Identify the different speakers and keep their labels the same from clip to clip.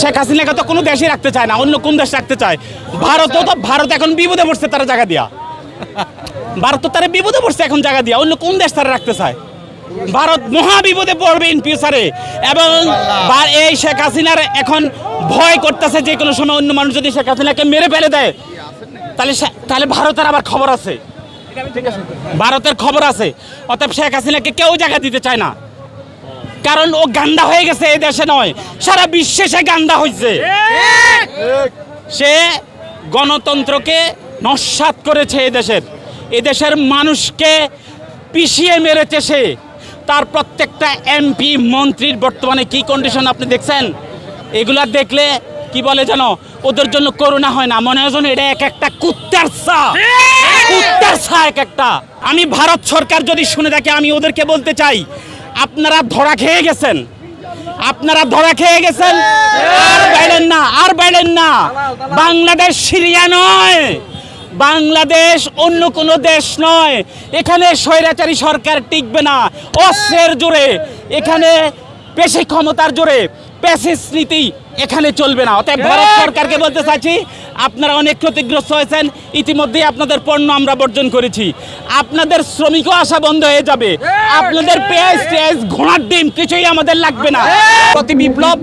Speaker 1: শেখ হাসিনাকে তো কোনো দেশই রাখতে চায় না, অন্য কোন দেশ রাখতে চায়। ভারতও তো ভারত এখন বিপদে পড়ছে তারা জায়গা দিয়া। ভারত তো তারা বিপদে পড়ছে এখন জায়গা দিয়া, অন্য কোন দেশ তারা রাখতে চায়? ভারত মহা বিপদে পড়বে ইন ফিউচারে এবং এই শেখ হাসিনার এখন ভয় করতেছে যে কোনো সময় অন্য মানুষ যদি শেখ হাসিনাকে মেরে ফেলে দেয়, তাহলে তাহলে ভারতের আবার খবর আছে। ভারতের খবর আছে, অতএব শেখ হাসিনাকে কেউ জায়গা দিতে চায় না। কারণ ও গান্দা হয়ে গেছে এই দেশে নয়, সারা বিশ্বে সে গান্দা হয়েছে সে গণতন্ত্রকে নস্বাত করেছে এই দেশের। এই দেশের মানুষকে পিষিয়ে মেরেছে সে। তার প্রত্যেকটা এমপি, মন্ত্রীর বর্তমানে কি কন্ডিশন আপনি দেখছেন? এগুলা দেখলে কি বলে জানো ওদের জন্য করোনা হয় না। মনে হয় যেন এটা এক একটা কুত্তার চা কুত্তার চা এক একটা। আমি ভারত সরকার যদি শুনে থাকে, আমি ওদেরকে বলতে চাই আপনারা ধরা খেয়ে গেছেন। আপনারা ধরা খেয়ে গেছেন। আর বাইলেন না, আর বাইলেন না। বাংলাদেশ সিরিয়া নয়। বাংলাদেশ অন্য কোনো দেশ নয়। এখানে স্বৈরাচারী সরকার টিকবে না। অস্ত্রের জোরে। এখানে পেশি ক্ষমতার জোরে। প্যাসিস নীতি এখানে চলবে না। অতএব ভারত সরকারকে বলতে চাইছি আপনারা অনেক ক্ষতিগ্রস্ত হয়েছেন ইতিমধ্যেই আপনাদের পণ্য আমরা বর্জন করেছি। আপনাদের শ্রমিকও আসা বন্ধ হয়ে যাবে। আপনাদের পেঁয়াজ টেয়াজ ঘোড়ার ডিম কিছুই আমাদের লাগবে না। প্রতি বিপ্লব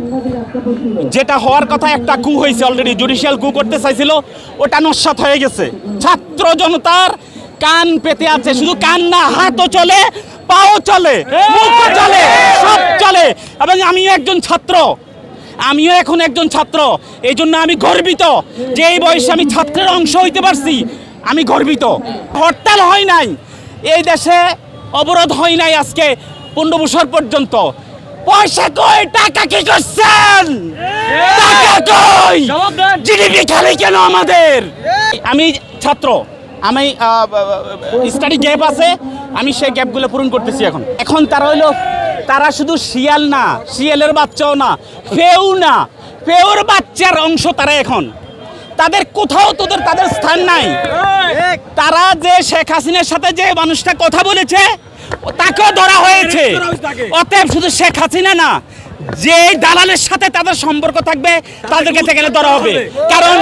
Speaker 1: যেটা হওয়ার কথা একটা কু হয়েছে অলরেডি জুডিশিয়াল কু করতে চাইছিল ওটা নস্বাত হয়ে গেছে। ছাত্র জনতার কান পেতে আছে শুধু কান না হাতও চলে পাও চলে মুখও চলে সব চলে। এবং আমিও একজন ছাত্র আমিও এখন একজন ছাত্র। এই জন্য আমি গর্বিত যে এই বয়সে আমি ছাত্রের অংশ হইতে পারছি। আমি গর্বিত। হরতাল হয় নাই। এই দেশে অবরোধ হয় নাই আজকে পনেরো বছর পর্যন্ত। পয়সা কই টাকা কি করছেন? টাকা কই? জিডিপি খালি কেন আমাদের? আমি ছাত্র আমি স্টাডি গ্যাপ আছে। আমি সেই গ্যাপগুলো পূরণ করতেছি এখন। এখন তারা হইল তারা শুধু শিয়াল না, শিয়ালের বাচ্চাও না, ফেউ না। ফেউর বাচ্চার অংশ তারা এখন। তাদের কোথাও তোদের তাদের স্থান নাই। তারা যে শেখ হাসিনার সাথে যে মানুষটা কথা বলেছে, তাকেও ধরা হয়েছে। অতএব শুধু শেখ হাসিনা না যে দালালের সাথে তাদের সম্পর্ক থাকবে, তাদেরকে থেকে ধরা হবে। কারণ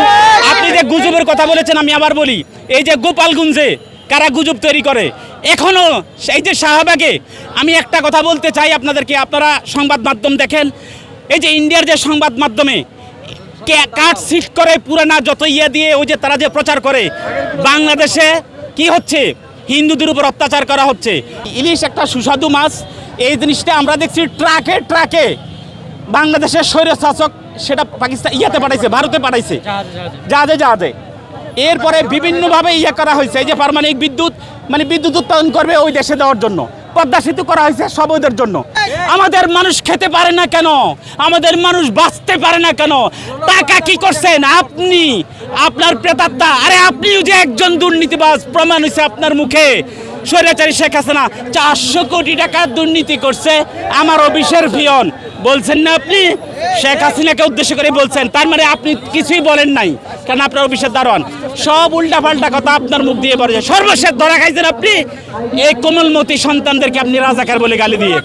Speaker 1: আপনি যে গুজবের কথা বলেছেন, আমি আবার বলি, এই যে গোপালগঞ্জে কারা গুজব তৈরি করে? এখনও সেই যে শাহবাগে আমি একটা কথা বলতে চাই আপনাদেরকে আপনারা সংবাদ মাধ্যম দেখেন এই যে ইন্ডিয়ার যে সংবাদ মাধ্যমে কে- কাট সিট করে পুরানা যত ইয়ে দিয়ে ওই যে তারা যে প্রচার করে বাংলাদেশে কি হচ্ছে? হিন্দুদের উপর অত্যাচার করা হচ্ছে। ইলিশ একটা সুস্বাদু মাছ এই জিনিসটা আমরা দেখছি ট্রাকে ট্রাকে বাংলাদেশের স্বৈর শাসক সেটা পাকিস্তান ইয়াতে পাঠাইছে ভারতে পাঠাইছে। জাহাজে জাহাজে। এরপরে বিভিন্নভাবে ইয়ে করা হয়েছে এই যে পারমাণবিক বিদ্যুৎ মানে বিদ্যুৎ উৎপাদন করবে ওই দেশে দেওয়ার জন্য পদ্মা সেতু করা হয়েছে সবদের জন্য। আমাদের মানুষ খেতে পারে না কেন? আমাদের মানুষ বাঁচতে পারে না কেন? টাকা কি করছেন? আপনি আপনার প্রেতাত্মা আরে আপনিও যে একজন দুর্নীতিবাজ প্রমাণ হয়েছে আপনার মুখে। স্বৈরাচারী শেখ হাসিনা চারশো কোটি টাকা দুর্নীতি করছে আমার অফিসের পিয়ন। বলছেন না আপনি? শেখ হাসিনাকে উদ্দেশ্য করে বলছেন। তার মানে আপনি কিছুই বলেন নাই, কেন আপনার অফিসের দারোয়ান? সব উল্টা পাল্টা কথা আপনার মুখ দিয়ে বলেছেন সর্বশেষ ধরা খাইছেন আপনি? এই কোমলমতি সন্তানদেরকে আপনি রাজাকার বলে গালি দিয়ে।